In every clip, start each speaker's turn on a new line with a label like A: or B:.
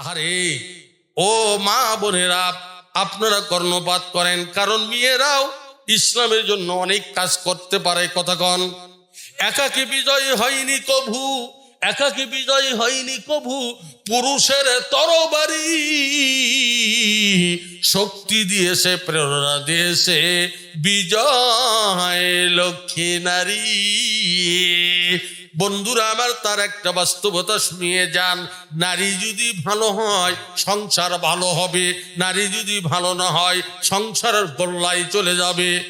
A: আহারে, ও মা বোনেরা, আপনারা কর্ণপাত করেন, কারণ মেয়েরাও ইসলামের জন্য অনেক কাজ করতে পারে কথাগণ একাকে বিজয়ী হয়নি কভু, একাকে বিজয়ী হয়নি কভু, পুরুষের তরবারি শক্তি দিয়েছে, প্রেরণা দিয়েছে, বিজয় লক্ষ্মী নারী। বন্ধুরা, আমার তার একটা বাস্তবতা শুনিয়ে যান। নারী যদি ভালো হয়, সংসার ভালো হবে। নারী যদি ভালো না হয়, সংসারের গোল্লাই চলে যাবে।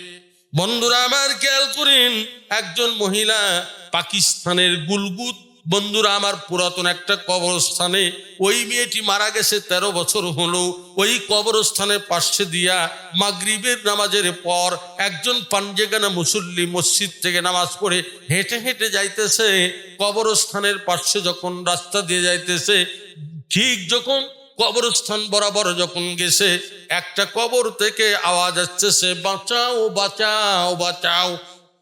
A: বন্ধুরা, আমার খেয়াল করেন, একজন মহিলা পাকিস্তানের গুলগুত বন্ধুরা, আমার পুরাতন একটা কবরস্থানে ওই মেয়েটি মারা গেছে, তেরো বছর হলো। ওই কবরস্থানের পাশে দিয়া মাগরিবের নামাজের পর একজন পাঞ্জেগানা মুসল্লি মসজিদ থেকে নামাজ পড়ে হেঁটে হেঁটে যাইতেছে। কবরস্থানের পাশে যখন রাস্তা দিয়ে যাইতেছে, ঠিক যখন কবরস্থান বরাবর যখন গেছে, একটা কবর থেকে আওয়াজ আসছে বাঁচাও বাঁচাও বাঁচাও।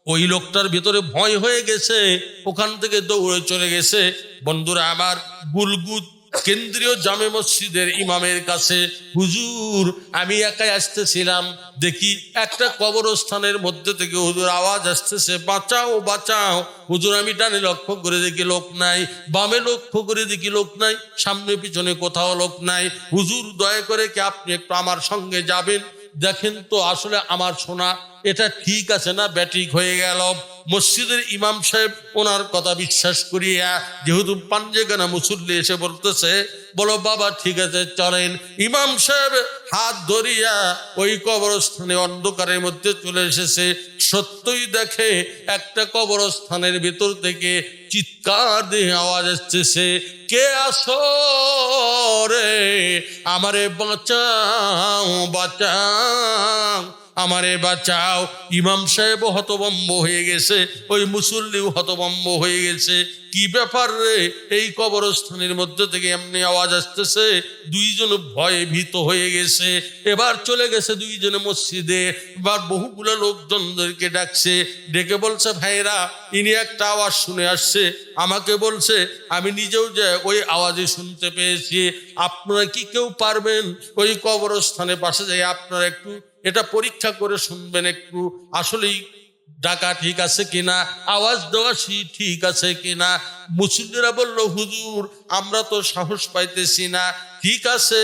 A: ওই লোকটার ভিতরে ভয় হয়ে গেছে, ওখান থেকে দৌড়ে চলে গেছে। বন্ধুরা, আমার গুলগুদ কেন্দ্রীয় জামে মসজিদের ইমামের কাছে, হুজুর, আমি একাই আসতেছিলাম। দেখি একটা কবরস্থানের মধ্যে থেকে হুজুর আওয়াজ আসতেছে, বাঁচাও বাঁচাও। হুজুর, আমি ডানে লক্ষ্য করে দেখি লোক নাই, বামে লক্ষ্য করে দেখি লোক নাই, সামনে পিছনে কোথাও লোক নাই। হুজুর, দয়া করে কি আপনি একটু আমার সঙ্গে যাবেন? দেখেন তো আসলে আমার শোনা এটা ঠিক আছে না? ব্যাটিক হয়ে গেল। মসজিদের ইমাম সাহেব ওনার কথা বিশ্বাস করিয়া যেহেতু পাঞ্জেগানা মুসল্লি এসে বলতেছে, বলো, বাবা, ঠিক আছে, চলেন। ইমাম সাহেব হাত ধরিয়া ওই কবরস্থানে অন্ধকারের মধ্যে চলে এসেছে। সত্যই দেখে একটা কবরস্থানের ভিতর থেকে চিৎকার দিয়ে আওয়াজ আসতেছে কে আসো রে? আমারে বাঁচাও বাঁচাও। আমারে বাঁচাও। ইমাম সাহেব হতবম্ব হয়ে গেছে। ওই মুসল্লিও হতবম্ব হয়ে গেছে। কি ব্যাপার রে? এই কবরস্থানের মধ্যে থেকে এমনি আওয়াজ আসতেছে। দুইজন ভয়ে ভীত হয়ে গেছে। এবার চলে গেছে দুইজনে মসজিদে। এবার বহুগুলো লোকজনদেরকে ডাকছে। ডেকে বলছে ভাইরা ইনি একটা আওয়াজ শুনে আসছে। আমাকে বলছে, আমি নিজেও যে ওই আওয়াজে শুনতে পেয়েছি। আপনারা কি কেউ পারবেন? ওই কবরস্থানের পাশে যাই, আপনারা একটু এটা পরীক্ষা করে শুনবেন একটু, আসলেই ডাকা ঠিক আছে কিনা, আওয়াজ দেওয়া ঠিক আছে কিনা। মুসলিমরা বলল, হুজুর, আমরা তো সাহস পাইতেছি না। ঠিক আছে,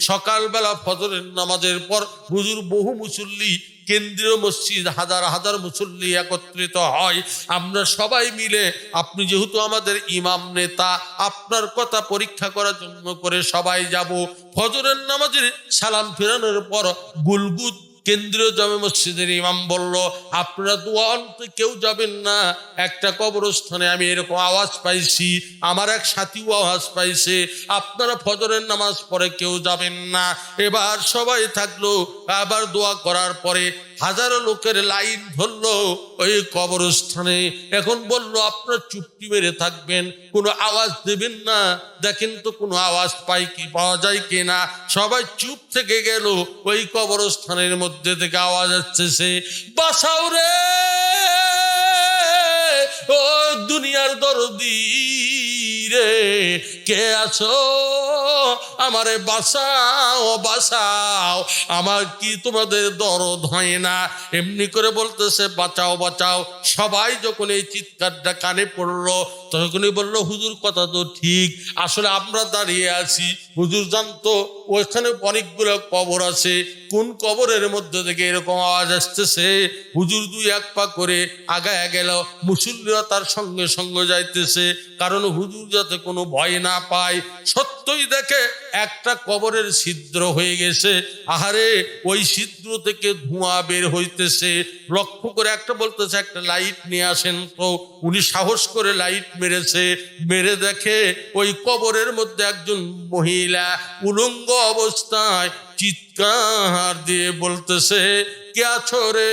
A: সকালবেলা ফজরের নামাজের পর হুজুর বহু মুসল্লি কেন্দ্রীয় মসজিদ হাজার হাজার মুসল্লি একত্রিত হয়। আমরা সবাই মিলে, আপনি যেহেতু আমাদের ইমাম নেতা, আপনার কথা পরীক্ষা করার জন্য করে সবাই যাব। ফজরের নামাজের সালাম ফেরানোর পর গুলগুদ কেন্দ্রীয় জামে মসজিদের ইমাম বলল, আপনারা তো অন্তে কেউ যাবেন না। একটা কবরস্থানে আমি এরকম আওয়াজ পাইছি, আমার এক সাথীও আওয়াজ পাইছে। আপনারা ফজরের নামাজ পড়ে কেউ যাবেন না। এবার সবাই থাকল, আবার দোয়া করার পরে হাজারো লোকের লাইন ধরলো, ওই কবরস্থানে। এখন বলল, আপনার চুপটি মেরে থাকবেন, কোনো আওয়াজ দেবেন না। দেখেন তো কোনো আওয়াজ পাই কি, পাওয়া যায় কিনা সবাই চুপ থেকে গেল, ওই কবরস্থানের মধ্যে থেকে আওয়াজ আসছে বাসাও রে, ও দুনিয়ার দরদি। রে কে আছো? আমারে বাসাও বাসাও আমার কি তোমাদের দরদ হয় না? এমনি করে বলতেছে, বাঁচাও বাঁচাও। সবাই যখন এই চিৎকারটা কানে পড়ল, তখনই বলল, হুজুর, কথা তো ঠিক। আসলে আমরা দাঁড়িয়ে আছি। হুজুর জানতো, ওইখানে অনেকগুলো কবর আছে। কোন কবরের মধ্যে থেকে এরকম আওয়াজ আসতেছে? হুজুর দুই এক পা করে আগায় গেল। মুসল্লিরা তার সঙ্গে সঙ্গে যাইতেছে, কারণ হুজুর যাতে কোনো ভয় না পায়। সত্যই দেখে একটা কবরের ছিদ্র হয়ে গেছে। আহারে, ওই ছিদ্র থেকে ধোঁয়া বের হইতেছে। লক্ষ্য করে একটা বলতেছে, একটা লাইট নিয়ে আসেন তো। উনি সাহস করে লাইট মেরেছে। মেরে দেখে ওই কবরের মধ্যে একজন মহিলা উলঙ্গ অবস্থায় চিৎকার দিয়ে বলতেছে, কে আছো রে?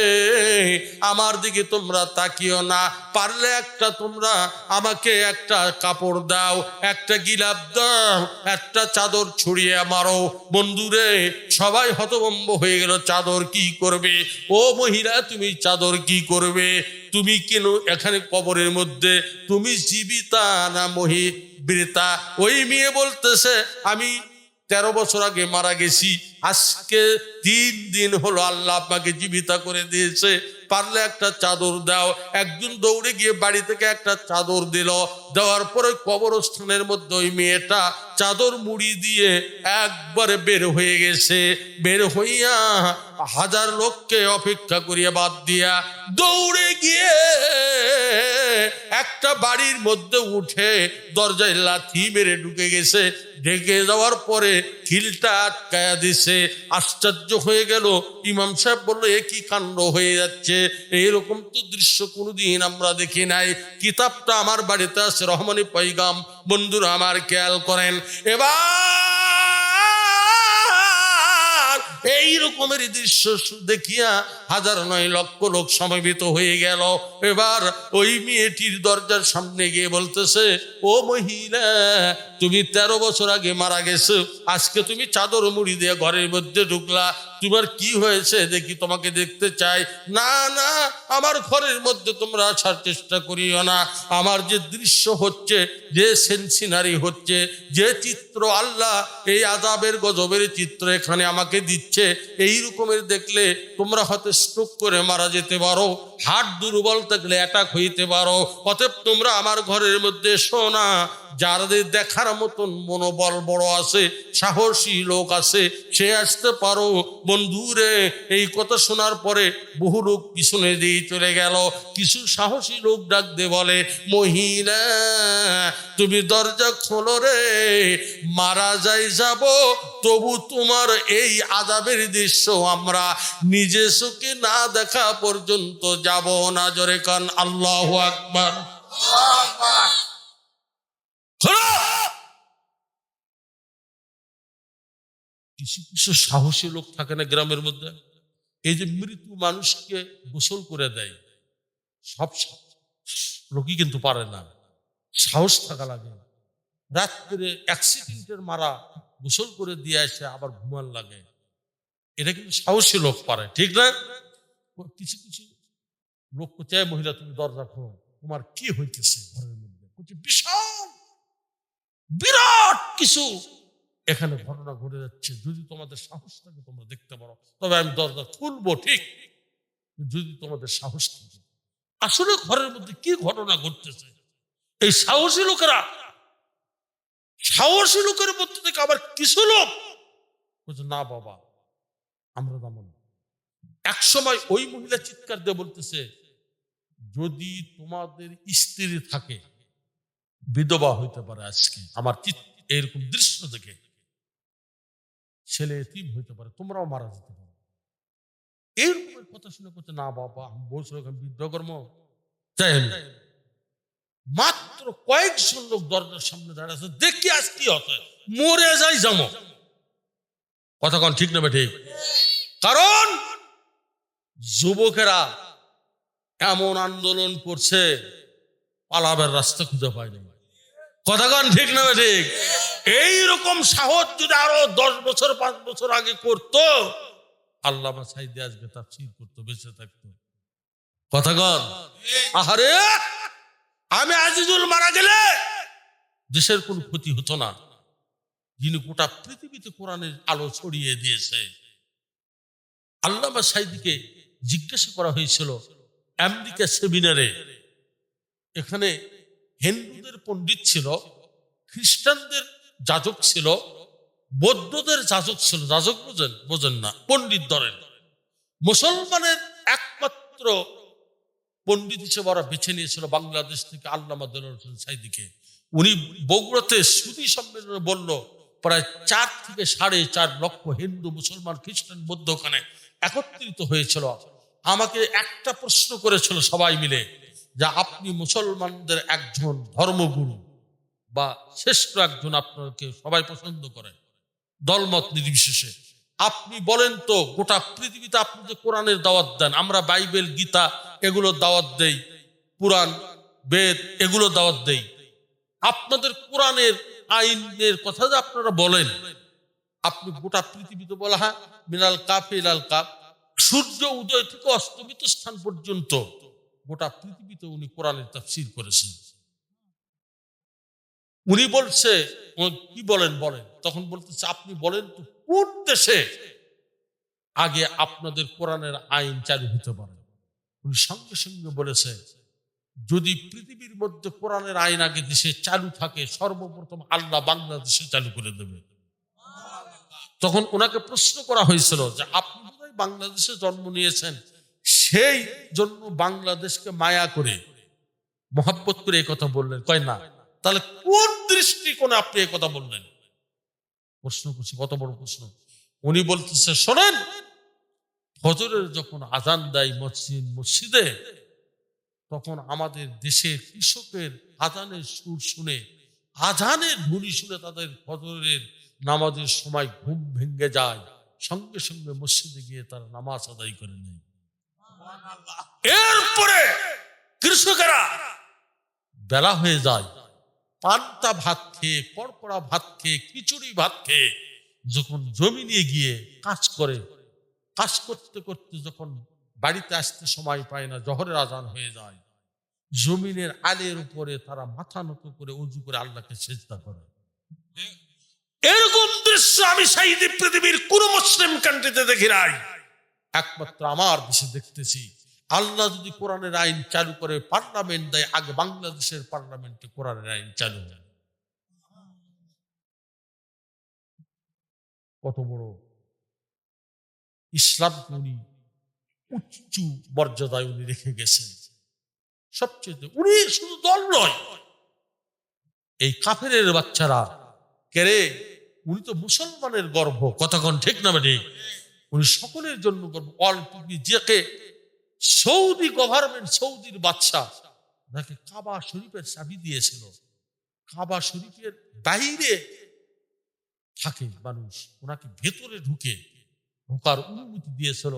A: আমার দিকে তোমরা তাকিও না। পারলে একটা তোমরা আমাকে একটা কাপড় দাও, একটা গিলাপ দাও, একটা চাদর ছড়িয়ে মারো। বন্ধুরে সবাই হতভম্ব হয়ে গেল, চাদর কি করবে? ও মহিলা, তুমি চাদর কি করবে? তুমি কেন এখানে কবরের মধ্যে? তুমি জীবিতা না মহি বৃতা ওই মেয়ে বলতেছে, আমি তেরো বছর আগে মারা গেছি। আজকে তিন দিন হলো আল্লাহ আপনাকে জীবিতা করে দিয়েছে। পারলে একটা চাদর দাও। একজন দৌড়ে গিয়ে বাড়ি থেকে একটা চাদর দিল। দেওয়ার পরে কবরস্থানের মধ্যে ওই মেয়েটা চাদর মুড়ি দিয়ে একবারে বের হয়ে গেছে। বের হইয়া হাজার লোককে অপেক্ষা করিয়া বাদ দিয়া দৌড়ে গিয়ে একটা বাড়ির মধ্যে উঠে দরজায় লাথি মেরে ঢুকে গেছে। ঢেকে যাওয়ার পরে খিলটা আটকায়া দিছে। আশ্চর্য হয়ে গেল। ইমাম সাহেব বলল, এ কি কাণ্ড হয়ে যাচ্ছে? এইরকম তো দৃশ্য কোনোদিন আমরা দেখি নাই। কিতাবটা আমার বাড়িতে আছে, রহমানি পৈগাম বন্ধুরা আমার খেয়াল করেন। এবার এই দৃশ্য দেখিয়া হাজার নয় লক্ষ লোক সমবেত হয়ে গেল। এবার ওই মেয়েটির দরজার সামনে গিয়ে বলতেছে, ও মহিলা, তুমি তেরো বছর আগে মারা গেছো। আজকে তুমি চাদর মুড়ি দিয়ে ঘরের মধ্যে ঢুকলা। তোমার কি হয়েছে? দেখি তোমাকে দেখতে চাই। না না, আমার ঘরের মধ্যে তোমরা আসার চেষ্টা করিও না। আমার যে দৃশ্য হচ্ছে, যে সেন্সিনারি হচ্ছে, যে চিত্র আল্লাহ এই আজাবের গজবের চিত্র এখানে আমাকে দিচ্ছে এই রকমের দেখলে তোমরা হয়তো স্ট্রোক করে মারা যেতে পারো হাট দুর্বল থাকলে অ্যাটাক হইতে পারো। অতএব তোমরা আমার ঘরের মধ্যে এসো না। যাদের দেখার মতন মনোবল বড় আছে, সাহসী লোক আছে, সে আসতে পারো। বন্ধুরে, এই কথা শোনার পরে বহু লোক পিছনে দিয়ে চলে গেল। কিছু সাহসী লোক ডাক দে বলে, মহিলা, তুমি দরজা খোলো রে, মারা যাই যাব, তবু তোমার এই আজাবের দৃশ্য আমরা নিজে চোখে না দেখা পর্যন্ত যাব না। জরে কান আল্লাহ আকবার! কিছু কিছু সাহসী লোক থাকে না গ্রামের মধ্যে। এই যে মৃত্যু মানুষকে গোসল করে দেয়, সব লোকই কিন্তু পারে না। সাহস থাকা লাগে। রাত্রে অ্যাক্সিডেন্টের মারা গোসল করে দিয়ে আসে আবার ঘুমান লাগে। এটা কিন্তু সাহসী লোক পারে, ঠিক না? কিছু কিছু লোক চায় মহিলা, তুমি দরজা খো তোমার কি হইতেছে ঘরের মধ্যে? বিশাল বিরাট কিছু। এখানে ঘটনা ঘটে যাচ্ছে। যদি তোমাদের সাহস থাকে, তোমরা দেখতে পারো। তবে আমি দরজা খুলবো ঠিক। যদি তোমাদের সাহস থাকে। আসলে ঘরের মধ্যে কি ঘটনা ঘটতেছে? এই সাহসী লোকেরা, সাহসী লোকের মধ্যে থেকে আবার কিছু লোক? বলছে, না বাবা, আমরা তেমন এক সময় ওই মহিলা চিৎকার দিয়ে বলতেছে, যদি তোমাদের স্ত্রী থাকে বিধবা হইতে পারে আজকে। আমার এরকম দৃশ্য দেখে ছেলে এতিম হইতে পারে, তোমরাও মারা যেতে পারো। এরকমের কথা শুনে করছে না বাবা, আমি বলছিল আমি কর্ম। মাত্র কয়েকজন লোক দরজার সামনে দাঁড়িয়ে আছে, দেখি আজ কি হতে। মরে যাই, যাব। কথা কন, ঠিক না ঠিক? কারণ যুবকেরা এমন আন্দোলন করছে পালাবের রাস্তা খুঁজে পায়নি কথা কন ঠিক না ঠিক? এই রকম সাহস যদি আরও দশ বছর, পাঁচ বছর আগে করতো, আল্লাহ সাইদে আসবে তার চির করতো, বেঁচে থাকতো। কথা কন আহারে, আমি আজিজুল মারা গেলে দেশের কোন ক্ষতি হতো না। যিনি গোটা পৃথিবীতে কোরআনের আলো ছড়িয়ে দিয়েছে। আল্লামা সাইদিকে জিজ্ঞাসা করা হয়েছিল, আমেরিকা সেমিনারে এখানে হিন্দুদের পণ্ডিত ছিল, খ্রিস্টানদের যাজক ছিল, বৌদ্ধদের যাজক ছিল। যাজক বোঝেন বোঝেন না, পণ্ডিত ধরেন। মুসলমানের একমাত্র পণ্ডিত হিসেবে ওরা বেছে নিয়েছিল বাংলাদেশ থেকে আল্লামা হোসেন সাইদিকে। উনি বগুড়াতে সুদী সম্মেলনে বলল, প্রায় চার থেকে সাড়ে চার লক্ষ হিন্দু, মুসলমান, খ্রিস্টান, বৌদ্ধ ওখানে একত্রিত হয়েছিল। আমাকে একটা প্রশ্ন করেছিল সবাই মিলে যে আপনি মুসলমানদের একজন ধর্মগুরু বা শ্রেষ্ঠ একজন আপনাকে সবাই পছন্দ করেন। দলমত নির্বিশেষে। আপনি বলেন তো, গোটা পৃথিবীতে আপনি যে কোরআনের দাওয়াত দেন, আমরা বাইবেল, গীতা এগুলো দাওয়াত দেই পুরাণ বেদ এগুলো দাওয়াত দেই। আপনাদের কোরআনের আইনের কথা যে আপনারা বলেন, আপনি গোটা পৃথিবীতে বলা হ্যাঁ মিনাল কাপ ইলাল কাপ সূর্য উদয় থেকে অস্তমিত স্থান পর্যন্ত গোটা পৃথিবীতে উনি কোরআনের তাফসির করেছেন। উনি বলছে কি বলেন বলেন? তখন বলতেছে, আপনি বলেন তো, কোন দেশে আগে আপনাদের কোরআনের আইন চালু হতে পারে? উনি সঙ্গে সঙ্গে বলেছে, যদি পৃথিবীর মধ্যে কোরআনের আইন আগে দেশে চালু থাকে, সর্বপ্রথম আল্লাহ বাংলাদেশে চালু করে দেবে। তখন ওনাকে প্রশ্ন করা হয়েছিল যে, আপনি বাংলাদেশে জন্ম নিয়েছেন? সেই জন্য বাংলাদেশকে মায়া করে, মহাব্বত করে এই কথা বললেন। কয় না, তাহলে কোন দৃষ্টিকোণে আপনি এই কথা বললেন? প্রশ্ন করছি, কত বড় প্রশ্ন। উনি বলতেছে, শোনেন, ফজরের যখন আজান দেয় মসজিদ, মসজিদে, তখন আমাদের দেশের কৃষকের আজানের সুর শুনে, আজানের ধ্বনি শুনে তাদের ফজরের নামাজের সময় ঘুম ভেঙে যায়। সঙ্গে সঙ্গে মসজিদে গিয়ে তারা নামাজ আদায় করে নেয়। এরপরে কৃষকেরা বেলা হয়ে যায়, পান্তা ভাত খেয়ে কড়কড়া ভাত খেয়ে, খিচুড়ি ভাত খেয়ে যখন জমি নিয়ে গিয়ে কাজ করে, কাজ করতে করতে যখন বাড়িতে আসতে সময় পায় না, জহরের আজান হয়ে যায়, জমিনের আলের উপরে তারা মাথা নত করে উঁচু করে আল্লাহকে চেষ্টা করে। এরকম দৃশ্য আমি সাইদি পৃথিবীর কোন মুসলিম কান্ট্রিতে দেখি নাই। একমাত্র আমার দেশে দেখতেছি। আল্লাহ যদি কোরআনের আইন চালু করে, পার্লামেন্ট দেয়, আগে বাংলাদেশের পার্লামেন্টে কোরআনের আইন চালু হয়। কত বড় ইসলাম উনি উচ্চ মর্যাদায় উনি রেখে গেছেন। সবচেয়ে উনি শুধু দল নয়, এই কাফের বাচ্চারা কেরে উনি তো মুসলমানের গর্ভ কতক্ষণ ঠিক না মানে উনি সকলের জন্য গর্ব। অল সৌদি গভর্নমেন্ট সৌদির বাচ্চা ওনাকে কাবা শরীফের চাবি দিয়েছিল। কাবা শরীফের বাইরে থাকে মানুষ, ওনাকে ভেতরে ঢুকে ঢোকার অনুমতি দিয়েছিল।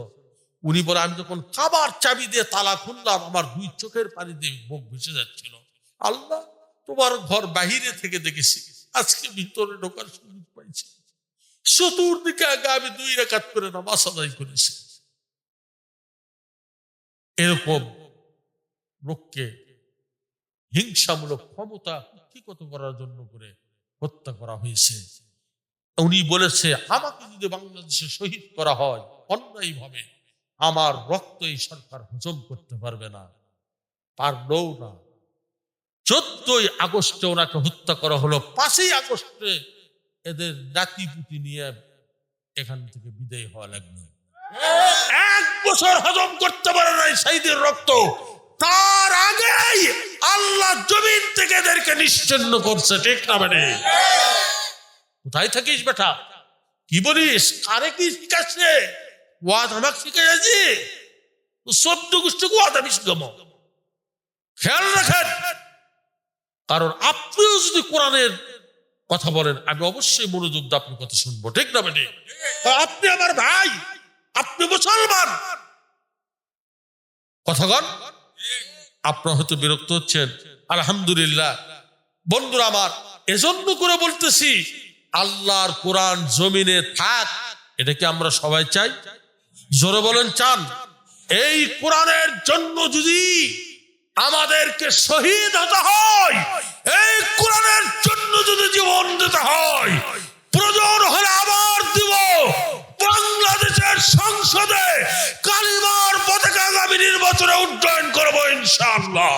A: উনি বলে, আমি যখন কাবার চাবি দিয়ে তালা খুললাম, আমার দুই চোখের পানি দিয়ে মুখ ভেসে যাচ্ছিল। আল্লাহ তোমার ঘর বাহিরে থেকে দেখেছি। আজকে ভিতরে ঢোকার সুযোগ পাইছি। চতুর্দিকে আগে আমি দুই রেখাত করে নামাজ আদায় করেছি। এরকম লোককে হিংসামূলক ক্ষমতা কুক্ষিগত করার জন্য করে হত্যা করা হয়েছে। উনি বলেছে, আমাকে যদি বাংলাদেশে শহীদ করা হয় অন্যায় ভাবে আমার রক্ত এই সরকার হজম করতে পারবে না। পারলেও না। চোদ্দই আগস্টে ওনাকে হত্যা করা হলো, পাঁচই আগস্টে এদের নাতিপুতি নিয়ে এখান থেকে বিদায় হওয়া লাগল এক বছর হজম করতে পারে নাই সাইদের রক্ত। তার আগেই আল্লাহ জমিন থেকে এদেরকে নিশ্চিন্ন করছে, ঠিক না মানে কোথায় থাকিস বেটা? কি বলিস? কারে কি শিখাচ্ছে ওয়াদ আমাকে শিখে যাচ্ছি সদ্য গোষ্ঠীকে ওয়াদ আমি শিখাবো। খেয়াল রাখেন, কারণ আপনিও যদি কোরআনের কথা বলেন আমি অবশ্যই মনোযোগ দিয়ে আপনার কথা শুনব ঠিক না বেটে? আপনি আমার ভাই আপনি মুসলমান। কথা কন আপনারা হয়তো বিরক্ত হচ্ছেন। আলহামদুলিল্লাহ। বন্ধুরা আমার এজন্য করে বলতেছি আল্লাহর কোরআন জমিনে থাক এটা কি আমরা সবাই চাই? জোরে বলেন চান। এই কোরআনের জন্য যদি আমাদেরকে শহীদ হতে হয়। এই কোরআনের জন্য যদি জীবন দিতে হয়, প্রয়োজন হলে আবার দিব। বাংলাদেশের সংসদে কালিমার পতাকা আগামী নির্বাচনে উড্ডয়ন করব ইনশাআল্লাহ।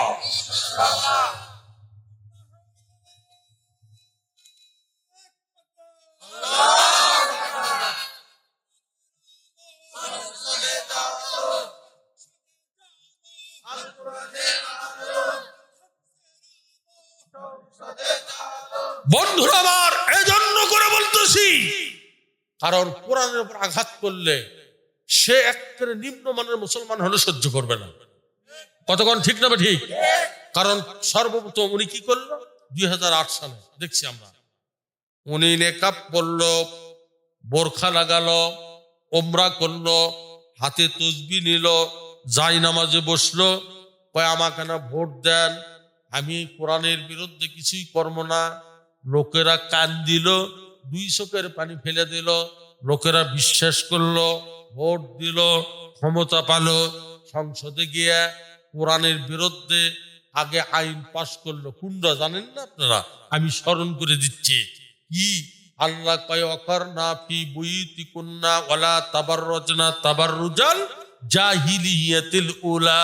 A: বন্ধুরা আমার এজন্য করে বলতেছি, কারণ কোরআনের উপর আঘাত করলে সে একেবারে নিম্নমানের মুসলমান হলে সহ্য করবে না। কতক্ষণ ঠিক না ঠিক? কারণ সর্বপ্রথম উনি কি করল? দুই হাজার আট সালে, দেখছি আমরা। উনি নেকাপ পড়ল বোরখা লাগালো ওমরা করল, হাতে তসবি নিল, যাই নামাজে বসল, কয় আমাকে না ভোট দেন, আমি কোরআনের বিরুদ্ধে কিছুই করব না। লোকেরা কান দিল, দুই চোখের পানি ফেলে দিল, লোকেরা বিশ্বাস করল, ভোট দিল, ক্ষমতা পালো। সংসদে গিয়ে কোরআনের বিরুদ্ধে আগে আইন পাশ করল। কুন্ডা জানেন না আপনারা? আমি স্মরণ করে দিচ্ছি। কি? আল্লাহ কয় অকর না ফি বুইতি কুন্না ওয়ালা তাবার রচনা তাবার রুজাল জাহিলিয়াতিল উলা।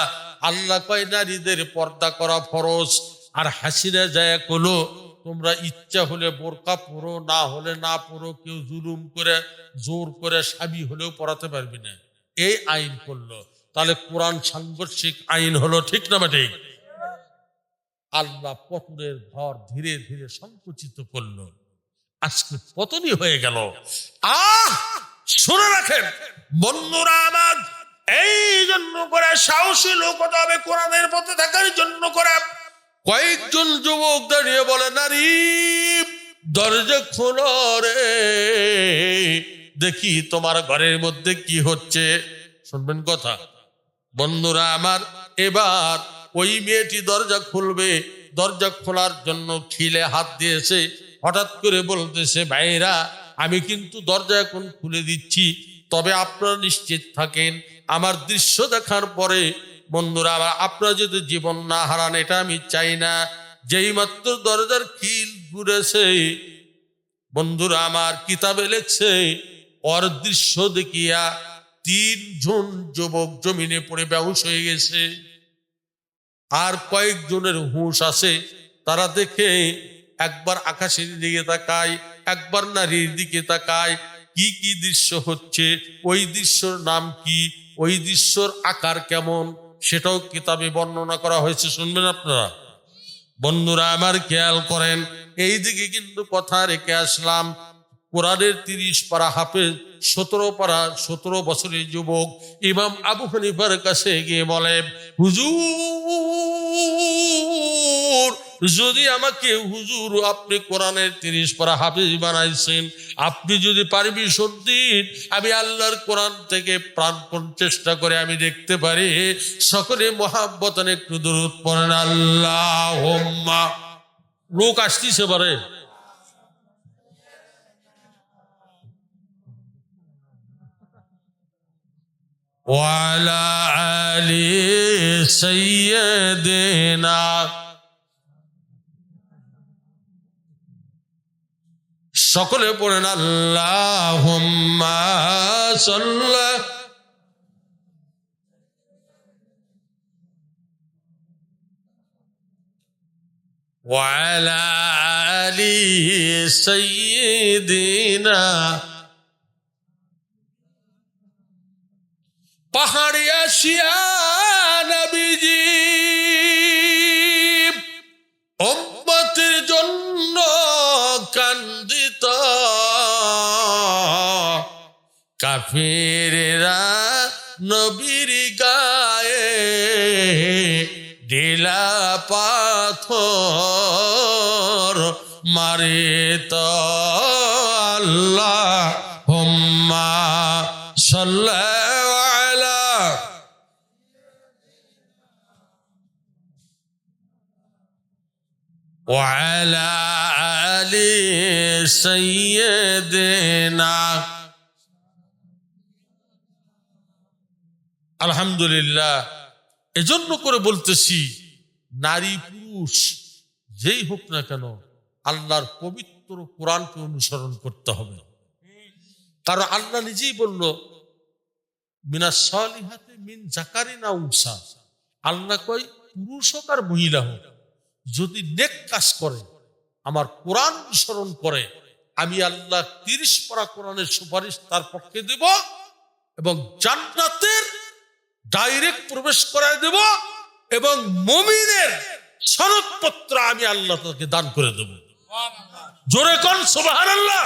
A: আল্লাহ কয়, নারীদের পর্দা করা ফরজ, আর হাসিনা যায় কলো তোমরা ইচ্ছা হলে বোরকা পরো, না হলে না পরো, কেউ জুলুম করে, জোর করে স্বামী হলেও পড়াতে পারবি না। এই আইন করল। তাহলে কোরআন সাংঘর্ষিক আইন হলো, ঠিক না ঠিক আল্লাহ পতনের ঘর ধীরে ধীরে সংকুচিত করল। আজকে পতনই হয়ে গেল। আহ! শুনে রাখেন, বন্ধুরা আমার, এই জন্য করে সাহসী লোক হবে কোরআনের পথে থাকার জন্য করে। কয়েকজন যুবক দাঁড়িয়ে বলে, নারী, দরজা খোলো রে। দেখি তোমার ঘরের মধ্যে কি হচ্ছে। শুনবেন কথা। বন্ধুরা আমার, এবার ওই মেয়েটি দরজা খুলবে। দরজা খোলার জন্য খিলে হাত দিয়েছে। হঠাৎ করে বলতেছে ভাইরা আমি কিন্তু দরজা এখন খুলে দিচ্ছি। তবে আপনারা নিশ্চিত থাকেন, আমার দৃশ্য দেখার পরে বন্ধুরা, আবার আপনারা যদি জীবন না হারান, এটা আমি চাই না। যেই মাত্র দরজার খিল ঘুরেছে, বন্ধুরা, আমার কিতাবে লেখছে অদৃশ্য দেখিয়া তিনজন যুবক জমিনে পড়ে বেহুশ হয়ে গেছে। আর কয়েকজনের হুঁশ আছে, তারা দেখে একবার আকাশের দিকে তাকায়, একবার নারীর দিকে তাকায়, কি কি দৃশ্য হচ্ছে, ওই দৃশ্যর নাম কি, ওই দৃশ্যর আকার কেমন? সেটাও কিতাবে বর্ণনা করা হয়েছে, শুনবেন আপনারা। বন্ধুরা, আমার খেয়াল করেন এই দিকে কিন্তু কথা রেখে আসলাম। কোরআনের তিরিশ পারা হাফেজ, সতেরো পারা, সতেরো বছরের যুবক ইমাম আবু হানিফার কাছে গিয়ে বলে, হুজুর যদি আমাকে হুজুর আপনি কোরআনের তিরিশ পারা হাফেজ বানাইছেন আপনি যদি পারমিশন দিন আমি আল্লাহর কোরআন থেকে প্রাণপণ চেষ্টা করে আমি দেখতে পারি সকলে মহাব্বতন একটু দূরত পড়েন আল্লাহ লোক আসতেছে পারে وعلى آل سيدنا সকলে পড়েন আল্লাহ সাল্লাহ وعلى آل سيدنا পাহাড়ি আসিয়া নবীজি কাফিরেরা নবীর গায়ে ঢিলা পাথর মারিত আল্লাহ হুম্মা সাল্লাল্লাহু আলা وعلى آل سيدنا আলহামদুলিল্লাহ, এজন্য করে বলতেছি, নারী পুরুষ যেই হোক না কেন, আল্লাহর পবিত্র কোরআনকে অনুসরণ করতে হবে। কারণ আল্লাহ নিজেই বলল মিনা সলিহাতে মিন জাকারি না উৎসা আল্লাহ কই পুরুষ হোক আর মহিলা হোক, যদি নেক কাজ করে, আমার কোরআন অনুসরণ করে, আমি আল্লাহ তিরিশ পরা কোরআনের সুপারিশ তার পক্ষে দেব এবং জান্নাতের ডাইরেক্ট প্রবেশ করায় দেব এবং মমিনের সনদপত্র আমি আল্লাহ তাকে দান করে দেব। জোরে কন সুবাহ আল্লাহ